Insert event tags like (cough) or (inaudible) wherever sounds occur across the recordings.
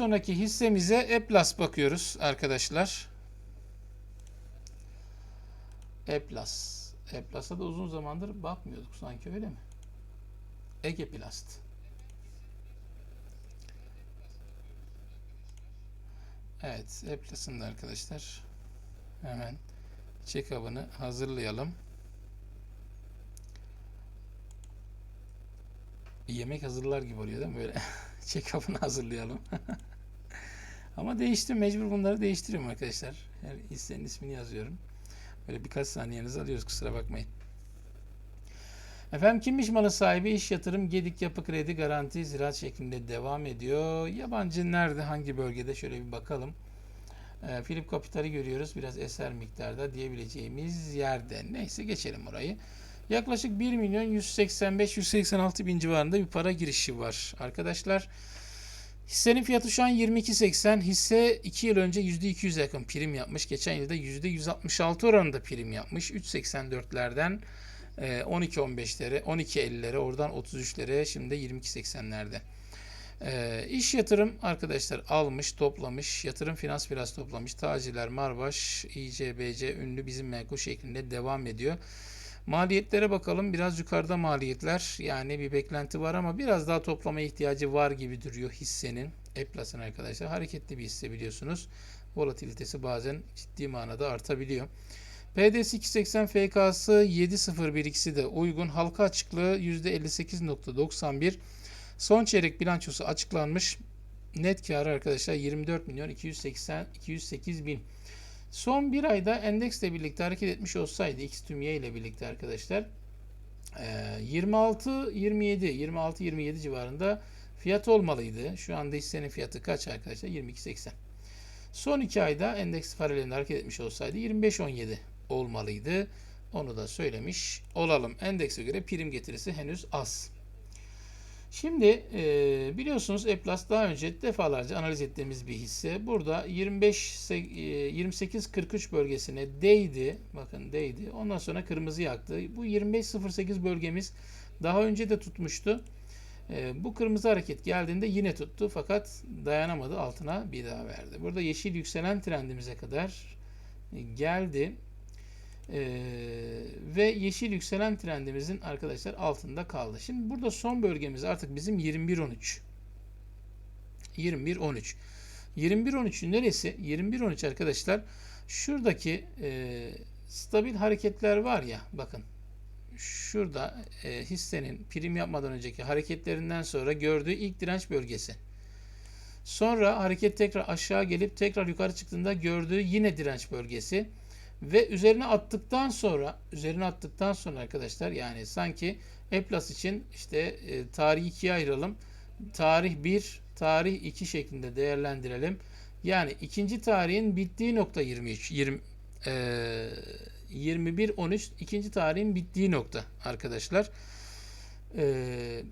sonraki hissemize E-Plus bakıyoruz arkadaşlar. E-Plus. E-Plus'a da uzun zamandır bakmıyorduk sanki öyle mi? Ege Plast. Evet, E-Plus'ın da arkadaşlar hemen check-up'ını hazırlayalım. Yemek hazırlar gibi oluyor değil mi? Böyle (laughs) check-up'ını hazırlayalım. (laughs) Ama değiştim. Mecbur bunları değiştiriyorum arkadaşlar. Her hissenin ismini yazıyorum. Böyle birkaç saniyenizi alıyoruz. Kusura bakmayın. Efendim kimmiş malın sahibi? İş yatırım, gedik, yapı kredi, garanti, ziraat şeklinde devam ediyor. Yabancı nerede? Hangi bölgede? Şöyle bir bakalım. Ee, Philip Capital'i görüyoruz. Biraz eser miktarda diyebileceğimiz yerde. Neyse geçelim orayı. Yaklaşık 1 milyon 185-186 bin civarında bir para girişi var. Arkadaşlar hissenin fiyatı şu an 22.80. Hisse 2 yıl önce %200 yakın prim yapmış. Geçen yılda %166 oranında prim yapmış. 3.84'lerden 12-15'lere, 12.50'lere, oradan 33'lere, şimdi 22.80'lerde. Ee, iş yatırım arkadaşlar almış, toplamış. Yatırım finans biraz toplamış. Taciler, Marbaş, İCBC ünlü bizim menkul şeklinde devam ediyor. Maliyetlere bakalım. Biraz yukarıda maliyetler. Yani bir beklenti var ama biraz daha toplama ihtiyacı var gibi duruyor hissenin. Eplas'ın arkadaşlar. Hareketli bir hisse biliyorsunuz. Volatilitesi bazen ciddi manada artabiliyor. PDS 280 FK'sı 7.01 ikisi de uygun. Halka açıklığı %58.91. Son çeyrek bilançosu açıklanmış. Net karı arkadaşlar 24 milyon 280 208 bin. Son bir ayda endeksle birlikte hareket etmiş olsaydı X tümye ile birlikte arkadaşlar 26 27 26 27 civarında fiyat olmalıydı. Şu anda hissenin fiyatı kaç arkadaşlar? 22.80. Son iki ayda endeks paralelinde hareket etmiş olsaydı 25.17 olmalıydı. Onu da söylemiş olalım. Endekse göre prim getirisi henüz az. Şimdi e, biliyorsunuz Eplas daha önce defalarca analiz ettiğimiz bir hisse. Burada 25 e, 28-43 bölgesine değdi. Bakın değdi. Ondan sonra kırmızı yaktı. Bu 25-08 bölgemiz daha önce de tutmuştu. E, bu kırmızı hareket geldiğinde yine tuttu fakat dayanamadı altına bir daha verdi. Burada yeşil yükselen trendimize kadar geldi. Ee, ve yeşil yükselen trendimizin arkadaşlar altında kaldı. Şimdi burada son bölgemiz artık bizim 21.13. 21.13. 21.13'ün neresi? 21.13 arkadaşlar şuradaki e, stabil hareketler var ya bakın şurada e, hissenin prim yapmadan önceki hareketlerinden sonra gördüğü ilk direnç bölgesi. Sonra hareket tekrar aşağı gelip tekrar yukarı çıktığında gördüğü yine direnç bölgesi ve üzerine attıktan sonra üzerine attıktan sonra arkadaşlar yani sanki Eplas için işte e, tarihi ikiye ayıralım. Tarih 1, tarih 2 şeklinde değerlendirelim. Yani ikinci tarihin bittiği nokta 23 20 e, 21 13 ikinci tarihin bittiği nokta arkadaşlar. E,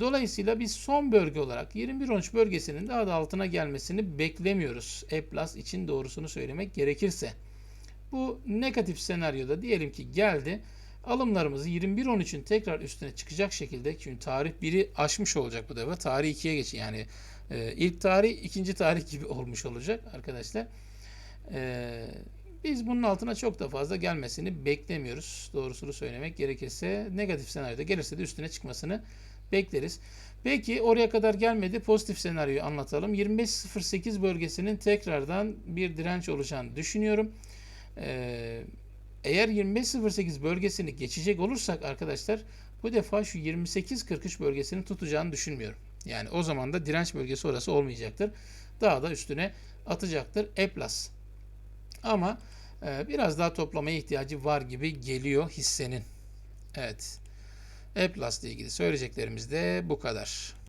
dolayısıyla biz son bölge olarak 21 13 bölgesinin daha da altına gelmesini beklemiyoruz. Eplas için doğrusunu söylemek gerekirse. Bu negatif senaryoda diyelim ki geldi. Alımlarımızı 21-13'ün tekrar üstüne çıkacak şekilde çünkü tarih 1'i aşmış olacak bu defa. Tarih 2'ye geç yani e, ilk tarih ikinci tarih gibi (laughs) olmuş olacak arkadaşlar. E, biz bunun altına çok da fazla gelmesini beklemiyoruz. Doğrusunu söylemek gerekirse negatif senaryoda gelirse de üstüne çıkmasını bekleriz. Peki oraya kadar gelmedi. Pozitif senaryoyu anlatalım. 25.08 bölgesinin tekrardan bir direnç olacağını düşünüyorum. Ee, eğer 25.08 bölgesini geçecek olursak arkadaşlar bu defa şu 28.43 bölgesini tutacağını düşünmüyorum. Yani o zaman da direnç bölgesi orası olmayacaktır. Daha da üstüne atacaktır Eplas. Ama e, biraz daha toplamaya ihtiyacı var gibi geliyor hissenin. Evet. Eplas ile ilgili söyleyeceklerimiz de bu kadar.